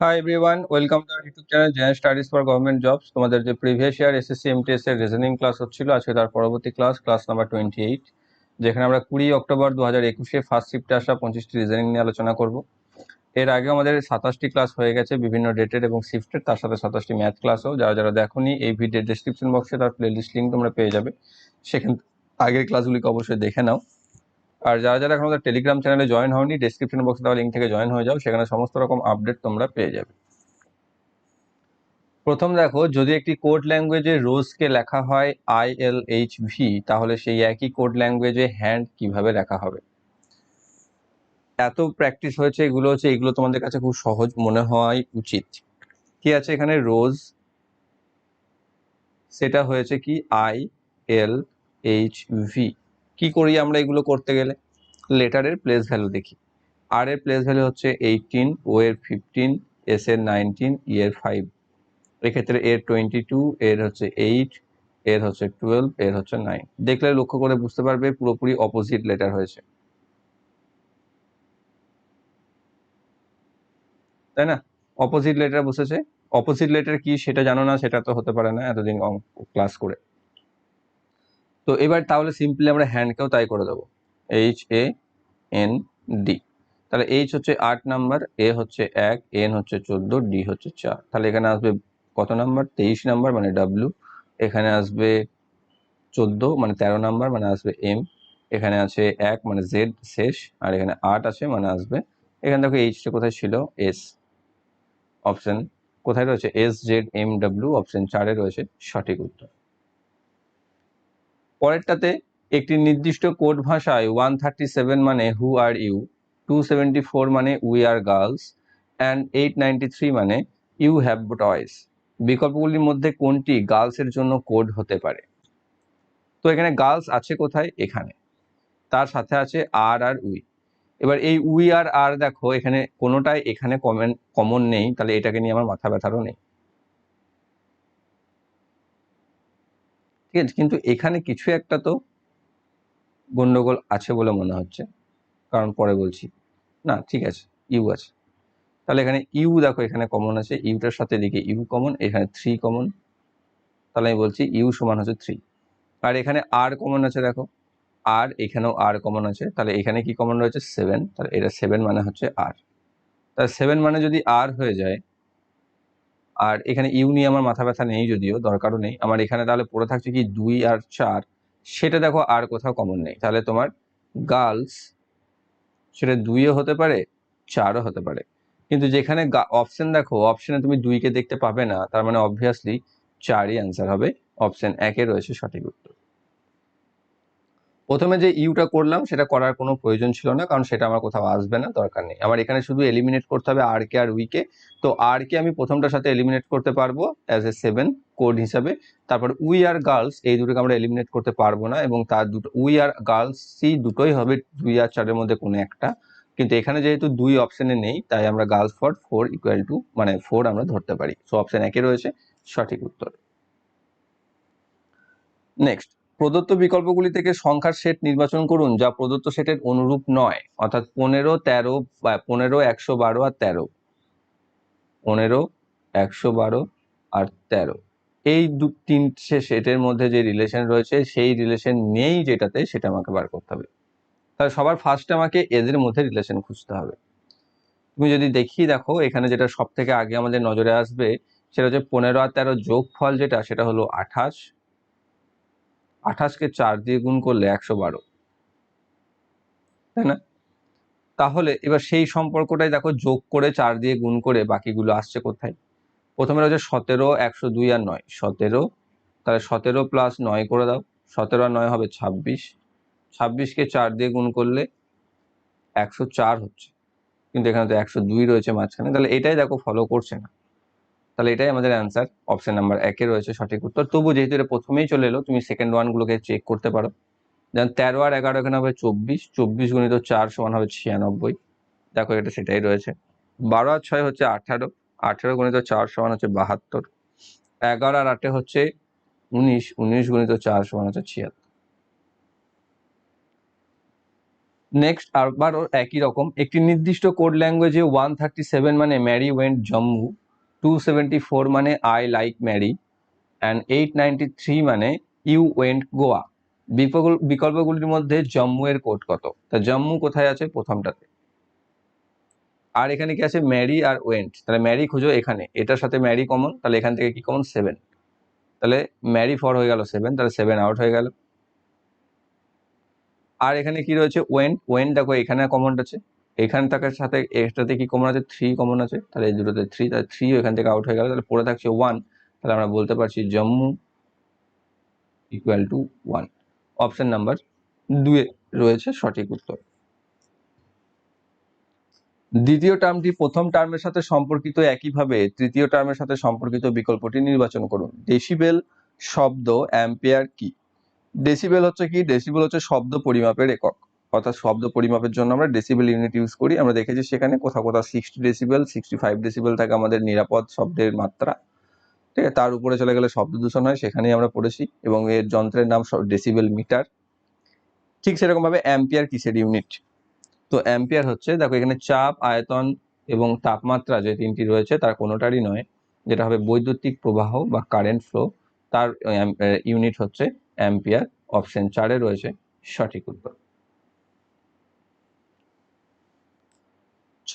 Hi everyone welcome to YouTube channel general studies for government jobs তোমাদের যে previous year SSC MTS এর reasoning class হচ্ছিল, আজকে তার পরবর্তী class class number twenty eight যেখানে আমরা কুড়ি অক্টোবর দু হাজার একুশে ফার্স্ট শিফটে আসা পঁচিশটি রিজনিং নিয়ে আলোচনা করব। এর আগে আমাদের সাতাশটি ক্লাস হয়ে গেছে, বিভিন্ন ডেটের এবং শিফটের তার সাথে সাতাশটি ম্যাথ ক্লাসও যারা যারা দেখোনি, এই ভিডিওর ডিসক্রিপশন বক্সে তার প্লেলিস্ট লিঙ্ক তোমরা পেয়ে যাবে। সেখান, আগের ক্লাসগুলিকে অবশ্যই দেখে নাও। আর যারা যারা এখন টেলিগ্রাম চ্যানেলে জয়েন হওনি ডিসক্রিপশন বক্সে দেওয়া লিঙ্ক থেকে জয়েন হয়ে যাও, সেখানে সমস্ত রকম আপডেট তোমরা পেয়ে যাবে। প্রথম দেখো, যদি একটি কোড ল্যাঙ্গুয়েজে রোজকে লেখা হয় আই এল এইচ ভি তাহলে সেই একই কোড ল্যাঙ্গুয়েজে হ্যান্ড কীভাবে লেখা হবে? এত প্র্যাকটিস হয়েছে, এগুলো হচ্ছে, এগুলো তোমাদের কাছে খুব সহজ মনে হওয়াই উচিত। কি আছে এখানে? রোজ সেটা হয়েছে কি? আই এল এইচ ভি কি করি আমরা এগুলো করতে গেলে? লেটারের প্লেস ভ্যালু দেখি। আর এর প্লেস ভ্যালু হচ্ছে এইটিন ও এর ফিফটিন এস এর নাইনটিন ই এর ফাইভ এক্ষেত্রে এর টোয়েন্টি টু এর হচ্ছে এইট এর হচ্ছে টুয়েলভ এর হচ্ছে নাইন দেখলে লক্ষ্য করে বুঝতে পারবে পুরোপুরি অপোজিট লেটার হয়েছে। তাই না? অপোজিট লেটার বসেছে। অপোজিট লেটার কি সেটা জানো না, সেটা তো হতে পারে না এতদিন ক্লাস করে। তো এবার তাহলে সিম্পলি আমরা হ্যান্ডকেও তাই করে দেবো। এইচ এ এন ডি তাহলে এইচ হচ্ছে আট নাম্বার এ হচ্ছে এক এন হচ্ছে চোদ্দ ডি হচ্ছে চার। তাহলে এখানে আসবে কত নাম্বার তেইশ নাম্বার মানে ডাব্লু এখানে আসবে চোদ্দ মানে তেরো নাম্বার মানে আসবে এম এখানে আছে এক মানে জেড শেষ, আর এখানে আট আছে মানে আসবে। এখানে দেখো এইচটা কোথায় ছিল? এস অপশন কোথায় রয়েছে? S Z M W option চারে রয়েছে। সঠিক উত্তর। পরেরটাতে একটি নির্দিষ্ট কোড ভাষায় ওয়ান থার্টি সেভেন মানে who are you two seventy four মানে we are girls and eight ninety three মানে ইউ হ্যাভ টয়েস বিকল্পগুলির মধ্যে কোনটি গার্লসের জন্য কোড হতে পারে? তো এখানে গার্লস আছে কোথায়? এখানে। তার সাথে আছে আর আর উই এবার এই উই আর আর দেখো, এখানে কোনোটাই এখানে কমন কমন নেই, তাহলে এটাকে নিয়ে আমার মাথা ব্যথারও নেই। ঠিক আছে, কিন্তু এখানে কিছু একটা তো গন্ডগোল আছে বলে মনে হচ্ছে। কারণ পরে বলছি। না, ঠিক আছে, ইউ আছে। তাহলে এখানে ইউ দেখো, এখানে কমন আছে। ইউটার সাথে দিকে ইউ কমন, এখানে থ্রি কমন। তাহলে আমি বলছি ইউ সমান হচ্ছে থ্রি। আর এখানে আর কমন আছে দেখো। আর এখানেও আর কমন আছে। তাহলে এখানে কি কমন রয়েছে? সেভেন। তাহলে এটা সেভেন মানে হচ্ছে আর। তাহলে সেভেন মানে যদি আর হয়ে যায় আর এখানে ইউ নিয়ে আমার মাথা ব্যথা নেই যদিও, দরকারও নেই। আমার এখানে তাহলে পড়ে থাকছে কি দুই আর চার? সেটা দেখো আর কোথাও কমন নেই। তাহলে তোমার গার্লস সেটা দুইও হতে পারে, চারও হতে পারে। কিন্তু যেখানে অপশন দেখো অপশনে তুমি দুইকে দেখতে পাবে না, তার মানে অবভিয়াসলি চারই অ্যান্সার হবে। অপশন একে রয়েছে সঠিক উত্তর। প্রথমে যে ইউটা করলাম, সেটা করার কোনো প্রয়োজন ছিল না, কারণ সেটা আমার কোথাও আসবে না, দরকার নেই। আমার এখানে শুধু এলিমিনেট করতে হবে আর কে আর উইকে তো আর কে আমি প্রথমটার সাথে এলিমিনেট করতে পারব অ্যাজ এ সেভেন কোড হিসাবে। তারপর উই আর গার্লস এই দুটোকে আমরা এলিমিনেট করতে পারব না, এবং তার দুটো উই আর গার্লস সি দুটোই হবে দুই আর চারের মধ্যে কোনো একটা। কিন্তু এখানে যেহেতু দুই অপশানে নেই, তাই আমরা girls for four equal to মানে ফোর আমরা ধরতে পারি। সো অপশান একে রয়েছে, সঠিক উত্তর। নেক্সট প্রদত্ত বিকল্পগুলি থেকে সংখ্যার সেট নির্বাচন করুন, যা প্রদত্ত সেটের অনুরূপ নয়। অর্থাৎ পনেরো, তেরো, বা পনেরো, একশো বারো আর তেরো। পনেরো, একশো বারো আর তেরো। এই দু তিনটে সেটের মধ্যে যে রিলেশন রয়েছে, সেই রিলেশন নেই যেটাতে সেটা আমাকে বার করতে হবে। তাহলে সবার ফার্স্টে আমাকে এদের মধ্যে রিলেশন খুঁজতে হবে। তুমি যদি দেখি দেখো, এখানে যেটা সব থেকে আগে আমাদের নজরে আসবে, সেটা হচ্ছে পনেরো আর তেরো যোগ ফল যেটা, সেটা হলো আঠাশ। আঠাশকে চার দিয়ে গুণ করলে একশো বারো। তাই না? তাহলে এবার সেই সম্পর্কটাই দেখো যোগ করে চার দিয়ে গুণ করে বাকিগুলো আসছে কোথায়? প্রথমে রয়েছে সতেরো, একশো দুই আর নয়। সতেরো, তাহলে সতেরো প্লাস নয় করে দাও। সতেরো আর নয় হবে ছাব্বিশ। ছাব্বিশকে চার দিয়ে গুণ করলে একশো চার হচ্ছে। কিন্তু এখানে তো একশো দুই রয়েছে মাঝখানে। তাহলে এটাই দেখো ফলো করছে না। তাহলে এটাই আমাদের অ্যান্সার অপশন নাম্বার একে রয়েছে সঠিক উত্তর। তবু যেহেতু এটা প্রথমেই চলে এলো, তুমি সেকেন্ড ওয়ানগুলোকে চেক করতে পারো। যেমন তেরো আর এগারো এখানে হবে চব্বিশ। চব্বিশ গুণিত চার সমান হবে ছিয়ানব্বই। দেখো এটা সেটাই রয়েছে। বারো আর ছয় হচ্ছে আঠারো। আঠারো গুণিত চার সমান হচ্ছে বাহাত্তর। এগারো আর আটে হচ্ছে উনিশ। উনিশ গুণিত চার সমান হচ্ছে ছিয়াত্তর। নেক্সট আবারও একই রকম। একটি নির্দিষ্ট কোড ল্যাঙ্গুয়েজে ওয়ান থার্টি সেভেন মানে Mary went Jammu two seventy four মানে I like Mary and eight ninety three মানে ইউ ওয়েন্ট গোয়া বিকল্প বিকল্পগুলির মধ্যে জম্মু এর কোড কত? তা জম্মু কোথায় আছে? প্রথমটাতে। আর এখানে কি আছে? ম্যারি আর ওয়েন্ট তাহলে ম্যারি খুঁজো এখানে। এটার সাথে ম্যারি কমন তাহলে এখান থেকে কি কমন সেভেন তাহলে ম্যারি ফর হয়ে গেল সেভেন তাহলে সেভেন আউট হয়ে গেল। আর এখানে কি রয়েছে? ওয়েন্ট ওয়েন্ট দেখো, এখানে কমন আছে। এখান থাকার সাথে এটাতে কি কমন আছে? থ্রি কমন আছে। তাহলে এই দুটোতে থ্রি তাহলে থ্রি এখান থেকে আউট হয়ে গেল। তাহলে পড়ে থাকছে ওয়ান তাহলে আমরা বলতে পারছি Jammu equal to one option number দুয়ে রয়েছে সঠিক উত্তর। দ্বিতীয় টার্মটি প্রথম টার্মের সাথে সম্পর্কিত একইভাবে তৃতীয় টার্মের সাথে সম্পর্কিত বিকল্পটি নির্বাচন করুন। ডেসিবেল শব্দ অ্যাম্পিয়ার কি? ডেসিবেল হচ্ছে কি? ডেসিবেল হচ্ছে শব্দ পরিমাপের একক। অর্থাৎ শব্দ পরিমাপের জন্য আমরা ডেসিবেল ইউনিট ইউজ করি। আমরা দেখেছি সেখানে কোথাও কোথাও sixty decibel sixty five decibel থাকে আমাদের নিরাপদ শব্দের মাত্রা। ঠিক আছে? তার উপরে চলে গেলে শব্দ দূষণ হয়, সেখানেই আমরা পড়েছি এবং এর যন্ত্রের নাম ডেসিবেল মিটার ঠিক সেরকমভাবে অ্যাম্পিয়ার কিসের ইউনিট তো অ্যাম্পিয়ার হচ্ছে, দেখো এখানে চাপ, আয়তন এবং তাপমাত্রা যে তিনটি রয়েছে, তার কোনোটারই নয়। যেটা হবে বৈদ্যুতিক প্রবাহ বা কারেন্ট ফ্লো তার ইউনিট হচ্ছে অ্যাম্পিয়ার অপশন চারে রয়েছে সঠিক উত্তর।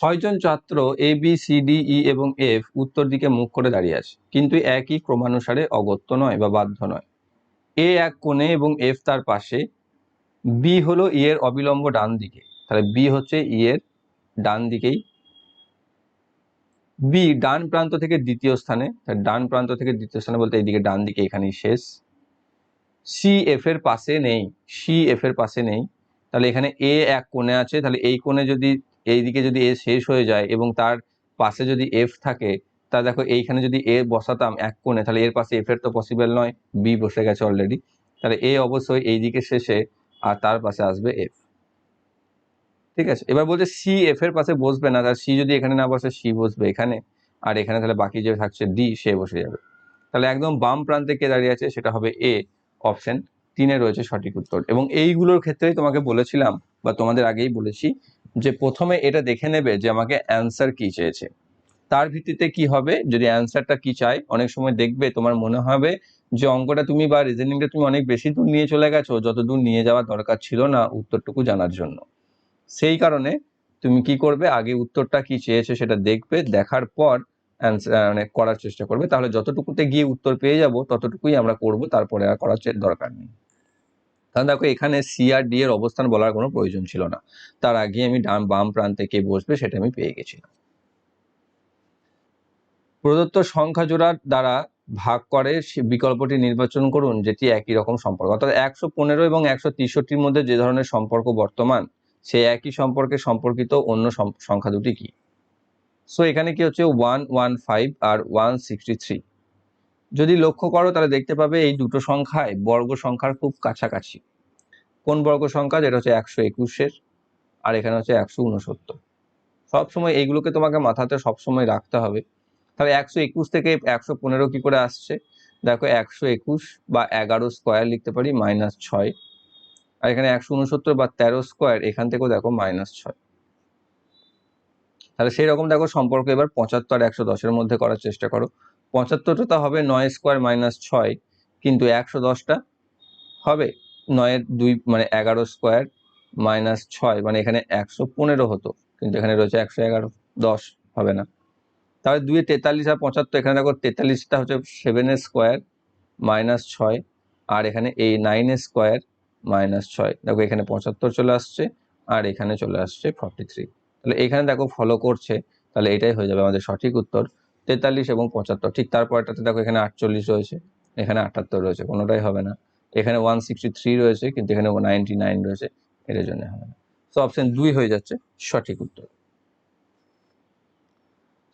ছয়জন ছাত্র A B C D E এবং এফ উত্তর দিকে মুখ করে দাঁড়িয়ে আছে। কিন্তু একই ক্রমানুসারে অগত্য নয় বা বাধ্য নয়। এ এক কোণে এবং এফ তার পাশে। বি হলো ই এর অবিলম্ব ডান দিকে। তাহলে বি হচ্ছে ই এর ডান দিকেই। বি ডান প্রান্ত থেকে দ্বিতীয় স্থানে। ডান প্রান্ত থেকে দ্বিতীয় স্থানে বলতে এইদিকে ডান দিকে এখানেই শেষ। সি এফ এর পাশে নেই। সি এফ এর পাশে নেই। তাহলে এখানে এ এক কোণে আছে। তাহলে এই কোণে যদি এইদিকে যদি এ শেষ হয়ে যায় এবং তার পাশে যদি এফ থাকে, তা দেখো এইখানে যদি এ বসাতাম এক কোণে, তাহলে এর পাশে এফ এর তো পসিবল নয় বি বসে গেছে অলরেডি তাহলে এ অবশ্যই এই দিকে শেষে আর তার পাশে আসবে এফ ঠিক আছে? এবার বলছে সি এফ এর পাশে বসবে না, তাহলে সি যদি এখানে না বসে সি বসবে এখানে। আর এখানে তাহলে বাকি যে থাকছে ডি সে বসে যাবে। তাহলে একদম বাম প্রান্তে কে দাঁড়িয়ে আছে? সেটা হবে এ অপশন তিনে রয়েছে সঠিক উত্তর। এবং এইগুলোর ক্ষেত্রেই তোমাকে বলেছিলাম, বা তোমাদের আগেই বলেছি যে প্রথমে এটা দেখে নেবে যে আমাকে অ্যান্সার কি চেয়েছে। তার ভিত্তিতে কি হবে? যদি অ্যান্সারটা কি চাই অনেক সময় দেখবে তোমার মনে হবে যে অঙ্কটা তুমি বা রিজনিংটা তুমি অনেক বেশি দূর নিয়ে চলে গেছো, যত দূর নিয়ে যাওয়ার দরকার ছিল না উত্তরটুকু জানার জন্য। সেই কারণে তুমি কি করবে? আগে উত্তরটা কি চেয়েছে সেটা দেখবে, দেখার পর মানে করার চেষ্টা করবে। তাহলে যতটুকুতে গিয়ে উত্তর পেয়ে যাব, ততটুকুই আমরা করব, তারপরে আর করার দরকার নেই। কারণ দেখো, এখানে সি আর ডি এর অবস্থান বলার কোনো প্রয়োজন ছিল না। তার আগে আমি ডান, বাম প্রান্তে কে বসবে সেটা আমি পেয়ে গেছিলাম। প্রদত্ত সংখ্যা জোড়ার দ্বারা ভাগ করে বিকল্পটি নির্বাচন করুন, যেটি একই রকম সম্পর্ক। অর্থাৎ একশো পনেরো এবং একশো তেষট্টির মধ্যে যে ধরনের সম্পর্ক বর্তমান, সে একই সম্পর্কে সম্পর্কিত অন্য সংখ্যা দুটি কি? সো এখানে কি হচ্ছে? ওয়ান ওয়ান ফাইভ আর ওয়ান সিক্সটি থ্রি যদি লক্ষ্য করো, তাহলে দেখতে পাবে এই দুটো সংখ্যায় বর্গ সংখ্যার খুব কাছাকাছি। কোন বর্গ সংখ্যা? যেটা হচ্ছে একশো একুশের, আর এখানে হচ্ছে একশো উনসত্তর সবসময় এইগুলোকে তোমাকে মাথাতে সবসময় রাখতে হবে। তাহলে একশো একুশ থেকে একশো পনেরো কি করে আসছে? দেখো একশো একুশ বা এগারো স্কোয়ার লিখতে পারি, মাইনাস ছয়। আর এখানে একশো উনসত্তর বা তেরো স্কোয়ার, এখান থেকেও দেখো মাইনাস ছয়। তাহলে সেই রকম দেখো সম্পর্ক এবার পঁচাত্তর একশো দশের মধ্যে করার চেষ্টা করো। পঁচাত্তরটা হবে নয় স্কোয়ার মাইনাস ছয়, কিন্তু একশো দশটা হবে নয়ের দুই মানে এগারো স্কোয়ার মাইনাস ছয় মানে এখানে একশো পনেরো হতো, কিন্তু এখানে রয়েছে একশো এগারো, দশ হবে না। তাহলে দুয়ে তেতাল্লিশ আর পঁচাত্তর, এখানে দেখো তেতাল্লিশটা হচ্ছে সেভেনের স্কোয়ার মাইনাস ছয়, আর এখানে এই নাইনের স্কোয়ার মাইনাস ছয়। দেখো এখানে পঁচাত্তর চলে আসছে, আর এখানে চলে আসছে ফর্টি থ্রি তাহলে এখানে দেখো ফলো করছে, তাহলে এটাই হয়ে যাবে আমাদের সঠিক উত্তর। তেতাল্লিশ এবং পঁচাত্তর। ঠিক তারপরটাতে দেখো এখানে আটচল্লিশ রয়েছে, এখানে আটাত্তর রয়েছে, কোনোটাই হবে না। এখানে ওয়ান সিক্সটি থ্রি রয়েছে, কিন্তু এখানে নাইনটি নাইন রয়েছে এটার জন্য হবে না। তো অপশন দুই হয়ে যাচ্ছে সঠিক উত্তর।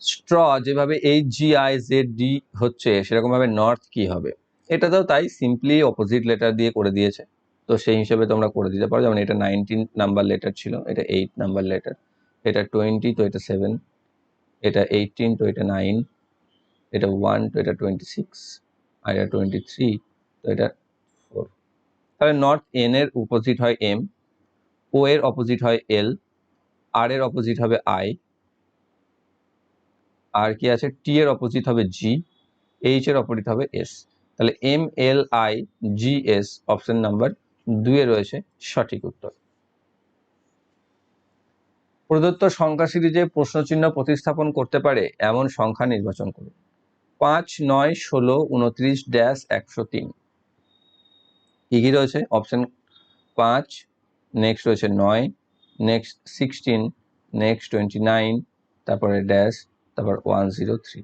স্ট্র যেভাবে H G I Z D হচ্ছে, সেরকমভাবে নর্থ কি হবে? এটাতেও তাই সিম্পলি অপোজিট লেটার দিয়ে করে দিয়েছে। তো সেই হিসেবে তোমরা করে দিতে পারো, যেমন এটা নাইনটিন নাম্বার লেটার ছিল, এটা এইট নাম্বার লেটার এটা টোয়েন্টি তো এটা সেভেন এটা এইটিন তো এটা নাইন এটা ওয়ান তো এটা টোয়েন্টি সিক্স আর এটা টোয়েন্টি থ্রি তো এটা ফোর তাহলে নর্থ এন এর উপোজিট হয় এম ও এর অপোজিট হয় এল আর এর অপোজিট হবে আই আর কি আছে? টি এর অপোজিট হবে জি এইচ এর অপোজিট হবে এস তাহলে M L I G S option number দুয়ে রয়েছে সঠিক উত্তর। প্রদত্ত সংখ্যা সিরিজে প্রশ্নচিহ্ন প্রতিস্থাপন করতে পারে, এমন সংখ্যা নির্বাচন করুন। পাঁচ, নয়, ষোলো, উনত্রিশ, ড্যাশ, একশো তিন। কি কি রয়েছে? অপশন পাঁচ, নেক্সট রয়েছে নয়, next sixteen, next twenty nine তারপরে ড্যাশ, তারপর ওয়ান জিরো থ্রি।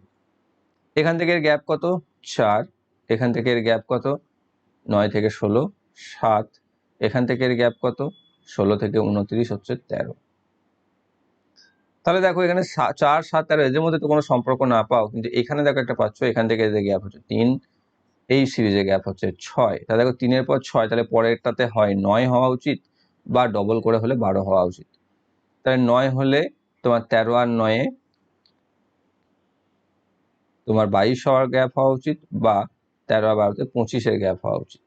এখান থেকে গ্যাপ কত? চার। এখান থেকে গ্যাপ কত? নয় থেকে ষোলো, সাত। এখান থেকে গ্যাপ কত? ষোলো থেকে উনত্রিশ হচ্ছে তেরো। তাহলে দেখো এখানে চার, সাত, তেরো, এদের মধ্যে তো কোনো সম্পর্ক না পাও। কিন্তু এখানে দেখো একটা পাচ্ছ, এখান থেকে এদের গ্যাপ হচ্ছে তিন। এই সিরিজে গ্যাপ হচ্ছে ছয়। তাহলে দেখো তিনের পর ছয়, তাহলে পরেরটাতে হয় নয় হওয়া উচিত বা ডবল করে হলে বারো হওয়া উচিত। তাহলে নয় হলে তোমার তেরো আর নয়ে তোমার বাইশ হওয়ার গ্যাপ হওয়া উচিত বা তেরো বারোতে পঁচিশের গ্যাপ হওয়া উচিত।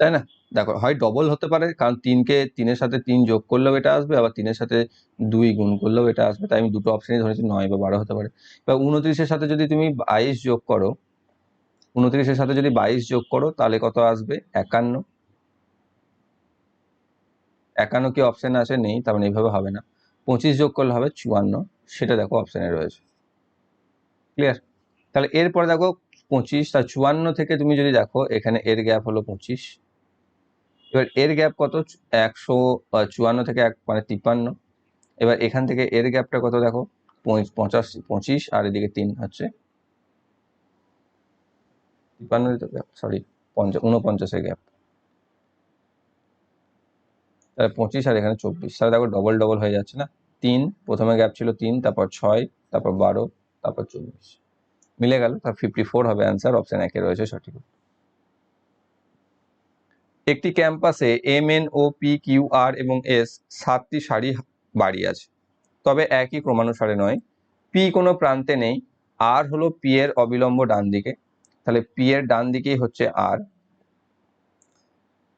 তাই না? দেখো, হয় ডবল হতে পারে, কারণ তিনকে, তিনের সাথে তিন যোগ করলেও এটা আসবে, আবার তিনের সাথে দুই গুণ করলেও এটা আসবে। তাই আমি দুটো অপশানই ধরেছি, নয় বা বারো হতে পারে। বা উনত্রিশের সাথে যদি তুমি বাইশ যোগ করো উনত্রিশের সাথে যদি বাইশ যোগ করো, তাহলে কত আসবে? একান্ন। একান্ন কি অপশান আছে নেই, তার মানে এইভাবে হবে না। পঁচিশ যোগ করলে হবে চুয়ান্ন, সেটা দেখো অপশানে রয়েছে। ক্লিয়ার তাহলে এরপরে দেখো, পঁচিশ তার চুয়ান্ন থেকে তুমি যদি দেখো, এখানে এর গ্যাপ হলো পঁচিশ। এবার এর গ্যাপ কত? একশো চুয়ান্ন থেকে এক মানে তিপ্পান্ন। এবার এখান থেকে এর গ্যাপটা কত দেখো? পঁচ- পঁচাশি, পঁচিশ, আর এদিকে তিন হচ্ছে। তিপ্পান্ন সরি পঞ্চাশ উনপঞ্চাশের গ্যাপ তাহলে পঁচিশ আর এখানে চব্বিশ। তাহলে দেখো ডবল ডবল হয়ে যাচ্ছে না। তিন, প্রথমে গ্যাপ ছিল তিন, তারপর ছয়, তারপর বারো, তারপর চব্বিশ। মিলে গেল তার ফিফটি ফোর হবে অ্যান্সার অপশন একে রয়েছে সঠিক। একটি ক্যাম্পাসে M N O P Q R এবং এস সাতটি সারি বাড়ি আছে। তবে একই ক্রমানুসারে নয় পি কোনো প্রান্তে নেই আর হলো পি এর অবিলম্ব ডান দিকে। তাহলে পি এর ডান দিকেই হচ্ছে আর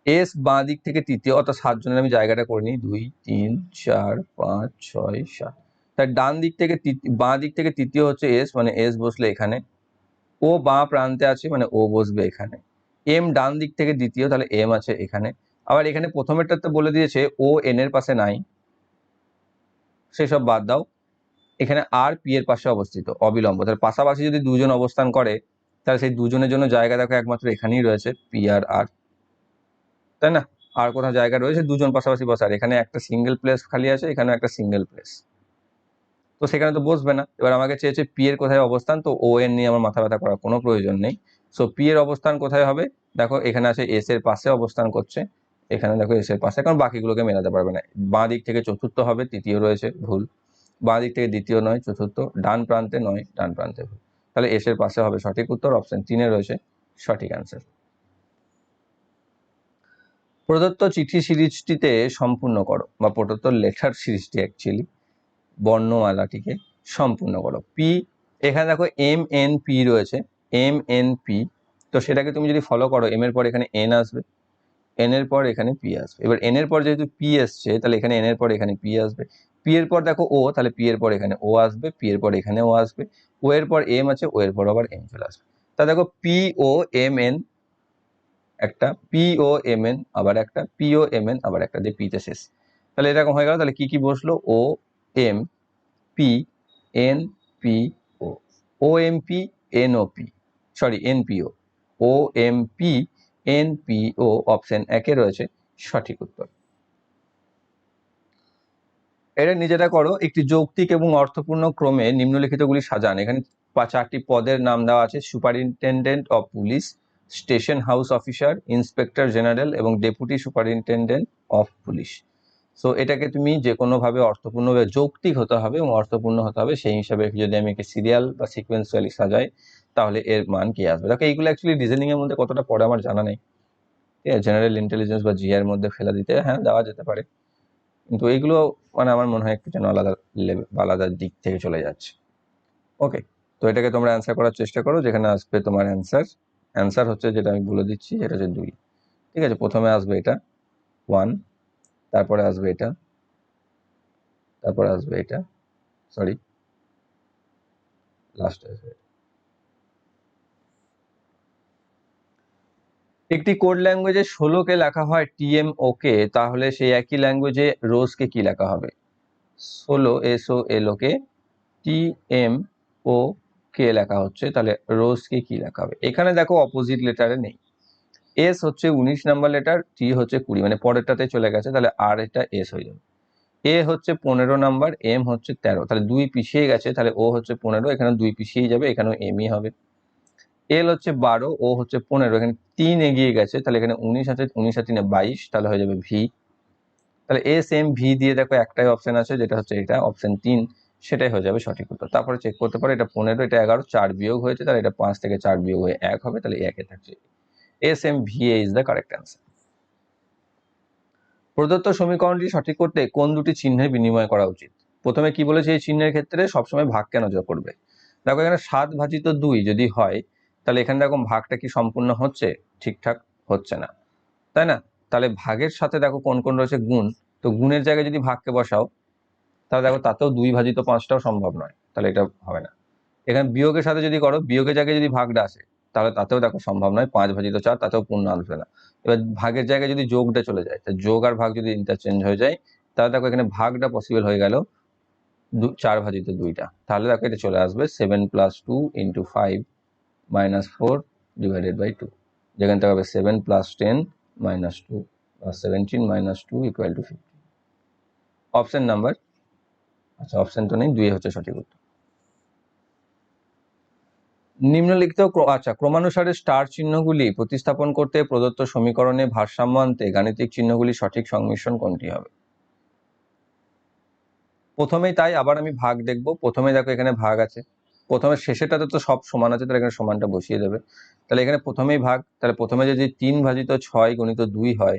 এস বাঁ দিক থেকে তৃতীয়, অর্থাৎ সাতজনের আমি জায়গাটা করে নিই, দুই, তিন, চার, পাঁচ, ছয়, সাত। তার ডান দিক থেকে বাঁ দিক থেকে তৃতীয় হচ্ছে এস মানে এস বসলে এখানে। ও বাঁ প্রান্তে আছে মানে ও বসবে এখানে। এম ডান দিক থেকে দ্বিতীয়, তাহলে এম আছে এখানে। আবার এখানে প্রথমেরটাতে বলে দিয়েছে ও এন এর পাশে নাই। সেসব বাদ দাও। এখানে আর পি এর পাশে অবস্থিত, অবিলম্ব। তাহলে পাশাপাশি যদি দুজন অবস্থান করে, তাহলে সেই দুজনের জন্য জায়গা দেখো একমাত্র এখানেই রয়েছে পি আর আর তাই না? আর কোথাও জায়গা রয়েছে, দুজন পাশাপাশি বসার এখানে একটা সিঙ্গেল প্লেস খালি আছে এখানে একটা সিঙ্গেল প্লেস তো সেখানে তো বসবে না। এবার আমাকে চেয়েছে পি এর কোথায় অবস্থান, তো ও এন নিয়ে আমার মাথা ব্যথা করার কোনো প্রয়োজন নেই। সো পি এর অবস্থান কোথায় হবে? দেখো, এখানে আছে এস এর পাশে অবস্থান করছে। এখানে দেখো এস এর পাশে কারণ বাকিগুলোকে মেলাতে পারবে না। বাঁ দিক থেকে চতুর্থ হবে, তৃতীয় রয়েছে, ভুল। বাঁ দিক থেকে দ্বিতীয় নয়, চতুর্থ। ডান প্রান্তে নয়, ডান প্রান্তে ভুল। তাহলে এস এর পাশে হবে সঠিক উত্তর অপশন তিনে রয়েছে, সঠিক অ্যান্সার প্রদত্ত চিঠি সিরিজটিতে সম্পূর্ণ করো, বা প্রদত্ত লেখার সিরিজটি অ্যাকচুয়ালি বর্ণমালাটিকে সম্পূর্ণ করো। পি এখানে দেখো এম এন পি রয়েছে। এম এন পি তো সেটাকে তুমি যদি ফলো করো এম এর পর এখানে এন আসবে এন এর পর এখানে পি আসবে। এবার এন এর পর যেহেতু পি এসছে, তাহলে এখানে এন এর পর এখানে পি আসবে। পি এর পর দেখো ও তাহলে পি এর পর এখানে ও আসবে পি এর পর এখানে ও আসবে ও এর পর এম আছে ও এর পর আবার এম চলে আসবে। তা দেখো পি ও এম এন একটা পি ও এম এন আবার একটা পি ও এম এন আবার একটা যে পিতে শেষ। তাহলে এরকম হয়ে গেল, তাহলে কি কি বসল? O M P N P O O M P N O P sorry NPO O M P N P O option একে রয়েছে সঠিক উত্তর। এটা নিজেরা করো, একটি যৌক্তিক এবং অর্থপূর্ণ ক্রমে নিম্নলিখিতগুলি সাজান। এখানে চারটি পদের নাম দেওয়া আছে, superintendent of police, station house officer, inspector general এবং deputy superintendent of police. So এটাকে তুমি যে কোনোভাবে অর্থপূর্ণভাবে যৌক্তিক হতে হবে এবং অর্থপূর্ণ হতে হবে, সেই হিসাবে যদি আমি একে সিরিয়াল বা সিকোয়েন্সুয়ালি সাজাই তাহলে এর মান কি আসবে? দেখো, এইগুলো অ্যাকচুয়ালি রিজনিং এর মধ্যে কতটা পড়ে আমার জানা নেই। ঠিক আছে জেনারেল ইন্টেলিজেন্স বা জিআর মধ্যে ফেলা দিতে হ্যাঁ দেওয়া যেতে পারে। কিন্তু এইগুলো মানে আমার মনে হয় একটু যেন আলাদা লেভেল আলাদা দিক থেকে চলে যাচ্ছে। ওকে তো এটাকে তোমরা অ্যান্সার করার চেষ্টা করো, যেখানে আসবে তোমার অ্যান্সার অ্যান্সার হচ্ছে যেটা আমি বলে দিচ্ছি, সেটা হচ্ছে দুই। ঠিক আছে, প্রথমে আসবে এটা ওয়ান তারপরে আসবে এটা, তারপরে আসবে এটা সরি লাস্ট আসবে একটি কোড ল্যাঙ্গুয়েজে ষোলোকে লেখা হয় টিএম ওকে তাহলে সেই একই ল্যাঙ্গুয়েজে রোজকে কি লেখা হবে? ষোলো এস ও এল ওকে টি এম ও কে লেখা হচ্ছে, তাহলে রোজকে কি লেখা হবে? এখানে দেখো অপোজিট লেটারে নেই। এস হচ্ছে উনিশ নাম্বার লেটার টি হচ্ছে কুড়ি মানে পরেরটাতে চলে গেছে, তাহলে আর এটা এস হয়ে যাবে। এ হচ্ছে পনেরো নাম্বার এম হচ্ছে তেরো, তাহলে দুই পিছিয়ে গেছে, তাহলে ও হচ্ছে পনেরো এখানে দুই পিছিয়ে যাবে, এখানেও এমই হবে। এল হচ্ছে বারো ও হচ্ছে পনেরো। এখানে তিন এগিয়ে গেছে, তাহলে এখানে উনিশ আছে, উনিশ আর তিনে বাইশ, তাহলে হয়ে যাবে ভি তাহলে এস এম ভি দিয়ে দেখো একটাই অপশন আছে, যেটা হচ্ছে এটা অপশন তিন, সেটাই হয়ে যাবে সঠিক উত্তর। তারপরে চেক করতে পারো, এটা পনেরো, এটা এগারো, চার বিয়োগ হয়েছে, তাহলে এটা পাঁচ থেকে চার বিয়োগ হয়ে এক হবে, তাহলে একে থাকছে। S M V A is the correct answer প্রদত্ত সমীকরণটি সঠিক করতে কোন দুটি চিহ্নের বিনিময় করা উচিত? প্রথমে কি বলেছে এই চিহ্নের ক্ষেত্রে? সবসময় ভাগকে নজর করবে? দেখো এখানে সাত ভাজিত দুই যদি হয় তাহলে এখানে দেখো ভাগটা কি সম্পূর্ণ হচ্ছে? ঠিকঠাক হচ্ছে না। তাই না? তাহলে ভাগের সাথে দেখো কোন কোন রয়েছে গুণ। তো গুণের জায়গায় যদি ভাগকে বসাও, তাহলে দেখো তাতেও দুই ভাজিত পাঁচটাও সম্ভব নয়। তাহলে এটা হবে না। এখানে বিয়োগের সাথে যদি করো, বিয়োগের জায়গায় যদি ভাগটা আসে, তাহলে তাতেও দেখো সম্ভব নয়, পাঁচ ভাজিত চার, তাতেও পূর্ণ আসবে না। এবার ভাগের জায়গায় যদি যোগটা চলে যায়, তা যোগ আর ভাগ যদি ইন্টারচেঞ্জ হয়ে যায়, তাহলে দেখো এখানে ভাগটা পসিবল হয়ে গেল চার ভাজিত দুইটা। তাহলে দেখো এটা চলে আসবে seven plus two into five minus four divided by two যেখান থেকে seven plus ten minus two বা seventeen minus two equal to fifty option number আচ্ছা অপশন তো নেই দুই হচ্ছে সঠিক উত্তর। নিম্নলিখিত আচ্ছা ক্রমানুসারে স্টার চিহ্নগুলি প্রতিস্থাপন করতে প্রদত্ত সমীকরণে ভারসাম্য আনতে গাণিতিক চিহ্নগুলি সঠিক সংমিশ্রণ কোনটি হবে? প্রথমেই তাই, আবার আমি ভাগ দেখব। প্রথমে দেখো এখানে ভাগ আছে। প্রথমে শেষেটাতে তো সব সমান আছে, তাহলে এখানে সমানটা বসিয়ে দেবে। তাহলে এখানে প্রথমেই ভাগ, তাহলে প্রথমে যদি তিন ভাজিত ছয় গণিত দুই হয়,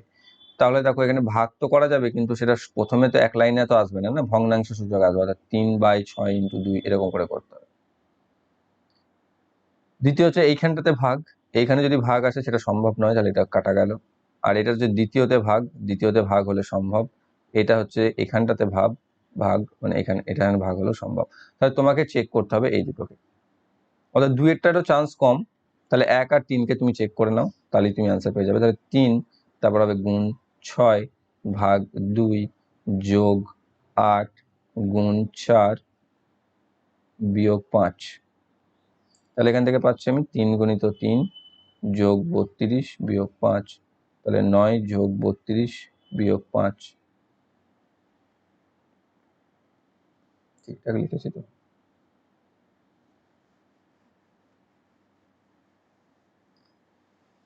তাহলে দেখো এখানে ভাগ তো করা যাবে, কিন্তু সেটা প্রথমে তো এক লাইনে তো আসবে না না? ভগ্নাংশ সূচক আসবে, অর্থাৎ তিন বাই ছয় ইন্টু দুই এরকম করে করতে হবে। দ্বিতীয় হচ্ছে এইখানটাতে ভাগ, এইখানে যদি ভাগ আসে সেটা সম্ভব নয়, তাহলে এটা কাটা গেল। আর এটা হচ্ছে দ্বিতীয়তে ভাগ দ্বিতীয়তে ভাগ হলে সম্ভব, এটা হচ্ছে এখানটাতে ভাগ ভাগ মানে এখানে, এটা ভাগ হলো সম্ভব। তাহলে তোমাকে চেক করতে হবে এই দুটোকে। অর্থাৎ দুয়েরটারও চান্স কম, তাহলে এক আর তিনকে তুমি চেক করে নাও, তাহলেই তুমি অ্যান্সার পেয়ে যাবে। তাহলে তিন, তারপর হবে গুণ ছয়, ভাগ দুই, যোগ আট, গুণ চার, বিয়োগ পাঁচ। তাহলে এখান থেকে পাচ্ছি আমি তিন গণিত তিন, যোগ বত্রিশ, বিয়োগ পাঁচ। তাহলে নয় যোগ বত্রিশ, বিয়োগ পাঁচ। ঠিকঠাক লিখেছি তো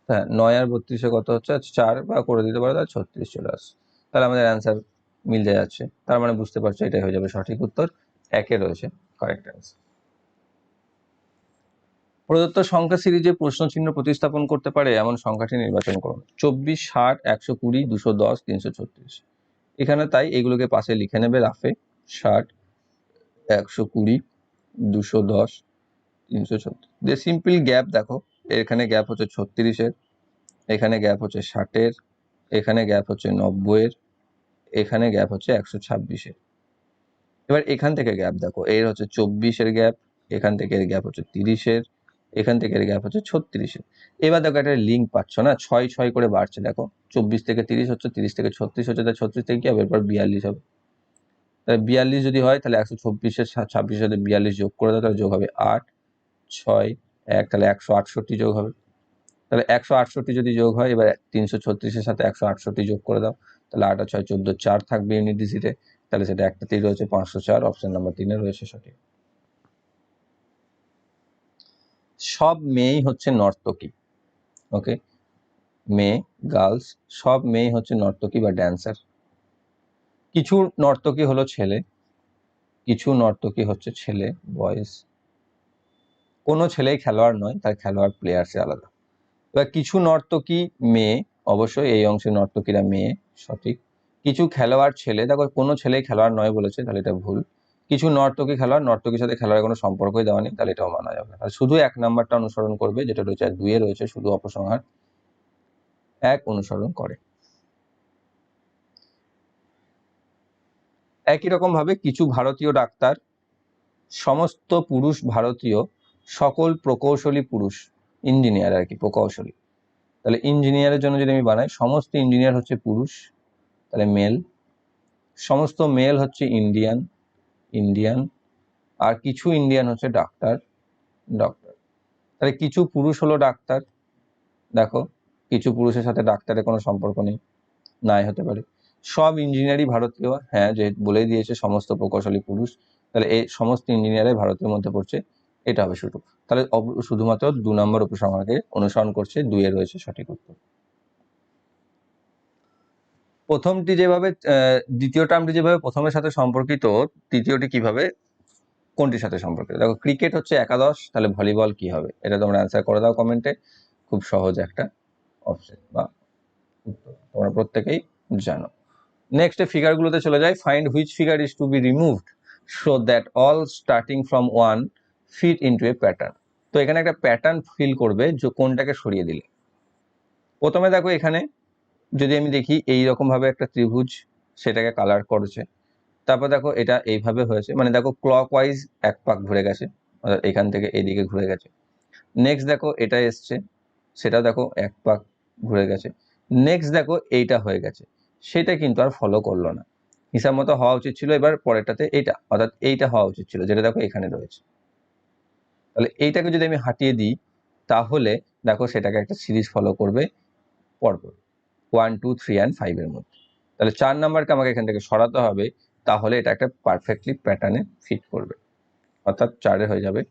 হ্যাঁ নয় আর বত্রিশে কত হচ্ছে? চার বা করে দিতে পারো, তাহলে ছত্রিশ চলে তাহলে আমাদের অ্যান্সার যাচ্ছে তার মানে বুঝতে পারছ, এটাই হয়ে যাবে সঠিক উত্তর। একে রয়েছে কারেক্ট অ্যান্সার প্রদত্ত সংখ্যা সিরিজে প্রশ্ন চিহ্ন প্রতিস্থাপন করতে পারে এমন সংখ্যাটি নির্বাচন করুন। চব্বিশ, ষাট, একশো কুড়ি, দুশো দশ, তিনশো ছত্রিশ। এখানে তাই এগুলোকে পাশে লিখে নেবে রাফে, ষাট একশো কুড়ি, দুশো দশ, তিনশো ছত্রিশ। যে সিম্পল গ্যাপ দেখো। এখানে গ্যাপ হচ্ছে ছত্রিশের, এখানে গ্যাপ হচ্ছে ষাটের, এখানে গ্যাপ হচ্ছে নব্বইয়ের, এখানে গ্যাপ হচ্ছে একশো ছাব্বিশের। এবার এখান থেকে গ্যাপ দেখো। এর হচ্ছে চব্বিশের গ্যাপ, এখান থেকে এর গ্যাপ হচ্ছে তিরিশের, এখান থেকে এর গ্যাপ হচ্ছে ছত্রিশের। এবার দেখো একটা লিঙ্ক পাচ্ছ না? ছয় ছয় করে বাড়ছে, দেখো। চব্বিশ থেকে তিরিশ হচ্ছে, তিরিশ থেকে ছত্রিশ হচ্ছে, তাহলে ছত্রিশ থেকে কি হবে? এরপর বিয়াল্লিশ হবে। তাহলে বিয়াল্লিশ যদি হয়, তাহলে একশো চব্বিশের ছাব্বিশের সাথে বিয়াল্লিশ যোগ করে দাও, তাহলে যোগ হবে আট, ছয়, এক, তাহলে একশো আটষট্টি যোগ হবে। তাহলে একশো আটষট্টি যদি যোগ হয়, এবার তিনশো ছত্রিশের সাথে একশো আটষট্টি যোগ করে দাও, তাহলে আট ছয় চোদ্দ, চার থাকবে ইউনিট ডিসিতে তাহলে সেটা একটাতেই রয়েছে, পাঁচশো চার অপশন নাম্বার তিনে রয়েছে সঠিক। সব মেয়েই হচ্ছে নর্তকী ওকে মেয়ে গার্লস সব মেয়ে হচ্ছে নর্তকী বা ড্যান্সার কিছু নর্তকী হলো ছেলে, কিছু নর্তকী হচ্ছে ছেলে বয়েজ কোনো ছেলেই খেলোয়াড় নয়, তার খেলোয়াড় প্লেয়ার্সে আলাদা। এবার কিছু নর্তকী মেয়ে, অবশ্যই এই অংশে নর্তকীরা মেয়ে, সঠিক। কিছু খেলোয়াড় ছেলে, দেখো কোনো ছেলেই খেলোয়াড় নয় বলেছে, তাহলে এটা ভুল। কিছু নর্তকী খেলোয়াড়, নর্তকীর সাথে খেলোয়াড়ের কোনো সম্পর্কই দেওয়া নেই, তাহলে এটাও মানা যাবে আর শুধু এক নাম্বারটা অনুসরণ করবে, যেটা রয়েছে আর দুইয়ে রয়েছে, শুধু অপসংহার। এক অনুসরণ করে। একই রকম ভাবে কিছু ভারতীয় ডাক্তার, সমস্ত পুরুষ ভারতীয়, সকল প্রকৌশলী পুরুষ ইঞ্জিনিয়ার আর কি, প্রকৌশলী। তাহলে ইঞ্জিনিয়ারের জন্য যদি আমি বানাই, সমস্ত ইঞ্জিনিয়ার হচ্ছে পুরুষ, তাহলে মেল সমস্ত মেল হচ্ছে ইন্ডিয়ান ইন্ডিয়ান আর কিছু ইন্ডিয়ান হচ্ছে ডাক্তার ডক্টর তাহলে কিছু পুরুষ হলো ডাক্তার, দেখো, কিছু পুরুষের সাথে ডাক্তারের কোনো সম্পর্ক নেই, নাই হতে পারে। সব ইঞ্জিনিয়ারই ভারতীয়। হ্যাঁ যে বলেই দিয়েছে সমস্ত প্রকৌশলী পুরুষ, তাহলে এই সমস্ত ইঞ্জিনিয়ারই ভারতের মধ্যে পড়ছে, এটা হবে শুধু তাহলে শুধুমাত্র দু নম্বর উপসংহারকে অনুসরণ করছে, দুইয়ে রয়েছে সঠিক উত্তর। প্রথমটি যেভাবে দ্বিতীয় টার্মটি যেভাবে প্রথমের সাথে সম্পর্কিত, তৃতীয়টি কীভাবে, কোনটির সাথে সম্পর্কিত? দেখো ক্রিকেট হচ্ছে একাদশ, তাহলে ভলিবল কি হবে? এটা তোমরা অ্যান্সার করে দাও কমেন্টে খুব সহজ একটা অপশন বা উত্তর, তোমরা প্রত্যেকেই জানো। নেক্সট ফিগারগুলোতে চলে যায় find which figure is to be removed so that all starting from one fit into a pattern তো এখানে একটা প্যাটার্ন ফিল করবে যে কোনটাকে সরিয়ে দিলে। প্রথমে দেখো এখানে যদি আমি দেখি এই রকম ভাবে একটা ত্রিভুজ সেটাকে কালার করেছে। তারপর দেখো এটা এইভাবে হয়েছে। মানে দেখো ক্লক ওয়াইজ এক পাক ঘুরে গেছে। এখান থেকে এদিকে ঘুরে গেছে। নেক্সট দেখো এটা এসছে। সেটা দেখো এক পাক ঘুরে গেছে। নেক্সট দেখো এইটা হয়ে গেছে। সেটা কিন্তু আর ফলো করল না। হিসাব মতো হওয়া উচিত ছিল এবার পরেরটাতে এইটা, অর্থাৎ এইটা হওয়া উচিত ছিল, যেটা দেখো এখানে রয়েছে। তাহলে এইটাকে যদি আমি হাঁটিয়ে দিই, তাহলে দেখো সেটাকে একটা সিরিজ ফলো করবে পরপর ওয়ান টু থ্রি অ্যান্ড ফাইভের মধ্যে। তাহলে চার নাম্বারকে আমাকে এখান থেকে সরাতে হবে, তাহলে এটা একটা পারফেক্টলি প্যাটার্নে ফিট করবে। অর্থাৎ চারে হয়ে যাবে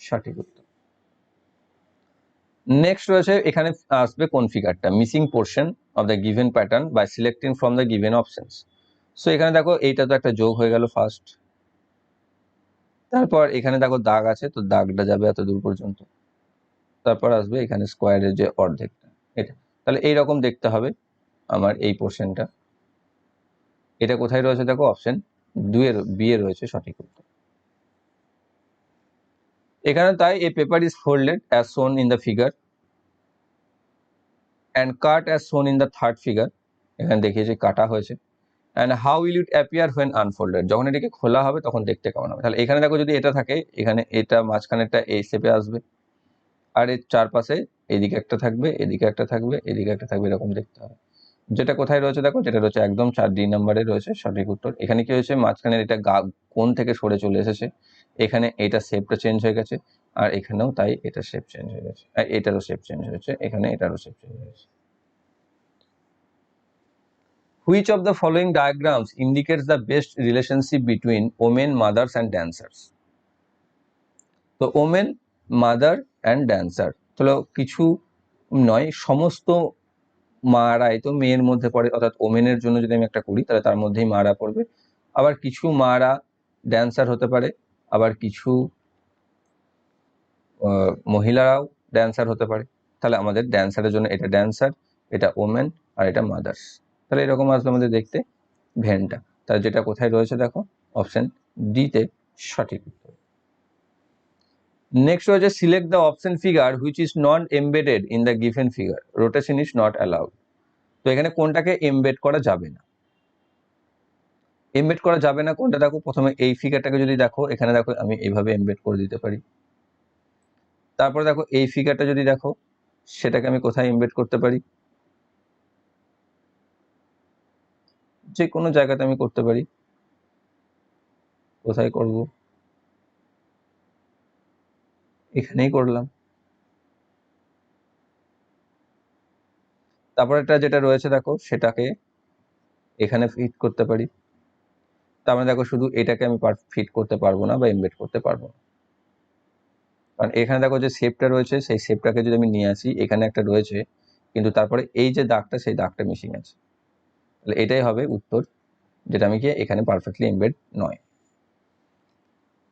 সঠিক উত্তর। নেক্সট রয়েছে এখানে আসবে কোন ফিগারটা missing portion of the given pattern by selecting from the given options so এখানে দেখো এইটা তো একটা যোগ হয়ে গেল ফার্স্ট তারপর এখানে দেখো দাগ আছে, তো দাগটা যাবে এত দূর পর্যন্ত। তারপর আসবে এখানে স্কোয়ারের যে অর্ধেকটা, এটা। তাহলে এইরকম দেখতে হবে আমার এই পোর্শনটা এটা কোথায় রয়েছে দেখো অপশন দুয়ের বিয়ে রয়েছে সঠিক উত্তর। এখানে তাই a paper is folded as shown in the figure and cut as shown in the third figure এখানে দেখিয়েছে কাটা হয়েছে। And how will it appear when unfolded যখন এটাকে খোলা হবে, তখন দেখতে কেমন হবে? তাহলে এখানে দেখো যদি এটা থাকে, এখানে এটা মাঝখানেরটা এই শেপে আসবে। আর এর চারপাশে এদিকে একটা থাকবে, এদিকে একটা থাকবে, এদিকে একটা থাকবে, এরকম দেখতে হবে। যেটা কোথায় রয়েছে দেখো, যেটা রয়েছে একদম চার ডি নাম্বারে রয়েছে, সঠিক উত্তর। এখানে কি হয়েছে? মাঝখানে এটা গা কোন থেকে সরে চলে এসেছে। এখানে এটা শেপটা চেঞ্জ হয়ে গেছে, আর এখানেও তাই এটা শেপ চেঞ্জ হয়ে গেছে। এটারও শেপ চেঞ্জ হয়েছে, এখানে এটারও শেপ চেঞ্জ হয়েছে Which of the following diagrams indicates the best relationship between women mothers and dancers? তো ওমেন মাদার অ্যান্ড ড্যান্সার তাহলে কিছু নয়, সমস্ত মারাই তো মেয়ের মধ্যে পড়ে, অর্থাৎ ওমেনের জন্য যদি আমি একটা করি, তাহলে তার মধ্যেই মারা পড়বে। আবার কিছু মারা ড্যান্সার হতে পারে আবার কিছু মহিলারাও ড্যান্সার হতে পারে। তাহলে আমাদের ড্যান্সারের জন্য এটা ড্যান্সার এটা ওমেন আর এটা মাদার্স তাহলে এরকম আসবে আমাদের দেখতে ভেনটা তাহলে যেটা কোথায় রয়েছে দেখো অপশন ডিতে সঠিক নেক্সট রয়েছে select the option figure which is not embedded in the given figure rotation is not allowed তো এখানে কোনটাকে এমবেড করা যাবে না? এমবেড করা যাবে না, কোনটা দেখো? প্রথমে এই ফিগারটাকে যদি দেখো, এখানে দেখো আমি এইভাবে এমবেড করে দিতে পারি। তারপরে দেখো, এই ফিগারটা যদি দেখো, সেটাকে আমি কোথায় এমবেড করতে পারি? যে কোনো জায়গাতে আমি করতে পারি। কোথায় করব? এখানেই করলাম। তারপর একটা যেটা রয়েছে, দেখো, সেটাকে এখানে ফিট করতে পারি। তার মানে দেখো শুধু এটাকে আমি ফিট করতে পারব না বা এমবেড করতে পারব না। কারণ এখানে দেখো যে শেপটা রয়েছে, সেই শেপটাকে যদি আমি নিয়ে আসি, এখানে একটা রয়েছে, কিন্তু তারপরে এই যে দাগটা, সেই দাগটা মিসিং আছে তাহলে এটাই হবে উত্তর, যেটা আমি কি এখানে পারফেক্টলি এমবেড নয়।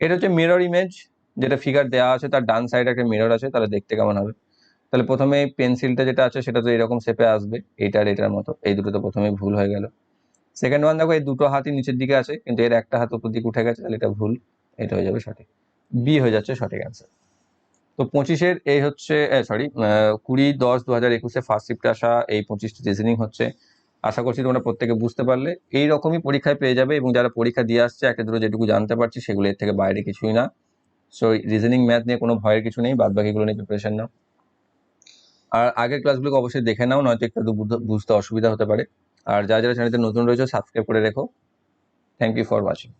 এটা হচ্ছে মিরর ইমেজ যেটা ফিগার দেওয়া আছে, তার ডান সাইডে একটা মিরর আছে, তাহলে দেখতে কেমন হবে? তাহলে প্রথমে পেন্সিলটা যেটা আছে, সেটা তো এরকম শেপে আসবে এইটার এটার মতো, এই দুটো তো প্রথমে ভুল হয়ে গেল। সেকেন্ড ওয়ান দেখো, এই দুটো হাতই নিচের দিকে আছে, কিন্তু এর একটা হাত উপর দিকে উঠে গেছে, তাহলে এটা ভুল, এটা হয়ে যাবে সঠিক। বি হয়ে যাচ্ছে সঠিক অ্যান্সার তো পঁচিশের এই হচ্ছে সরি কুড়ি দশ দু হাজার একুশে ফার্স্ট শিফটে আসা এই পঁচিশটি রিজনিং হচ্ছে। আশা করছি তোমরা প্রত্যেকে বুঝতে পারলে। এই রকমই পরীক্ষায় পেয়ে যাবে এবং যারা পরীক্ষা দিয়ে আসছে, একে দুটো যেটুকু জানতে পারছি, সেগুলো এর থেকে বাইরে কিছুই না। সো রিজনিং ম্যাথ নিয়ে কোনো ভয়ের কিছু নেই বাদ বাকিগুলো নিয়ে প্রিপারেশন নাও। আর আগের ক্লাসগুলোকে অবশ্যই দেখে নাও, নয়তো একটু বুঝতে অসুবিধা হতে পারে। আর যারা যারা চ্যানেলতে নতুন রয়েছে সাবস্ক্রাইব করে রেখো। Thank you for watching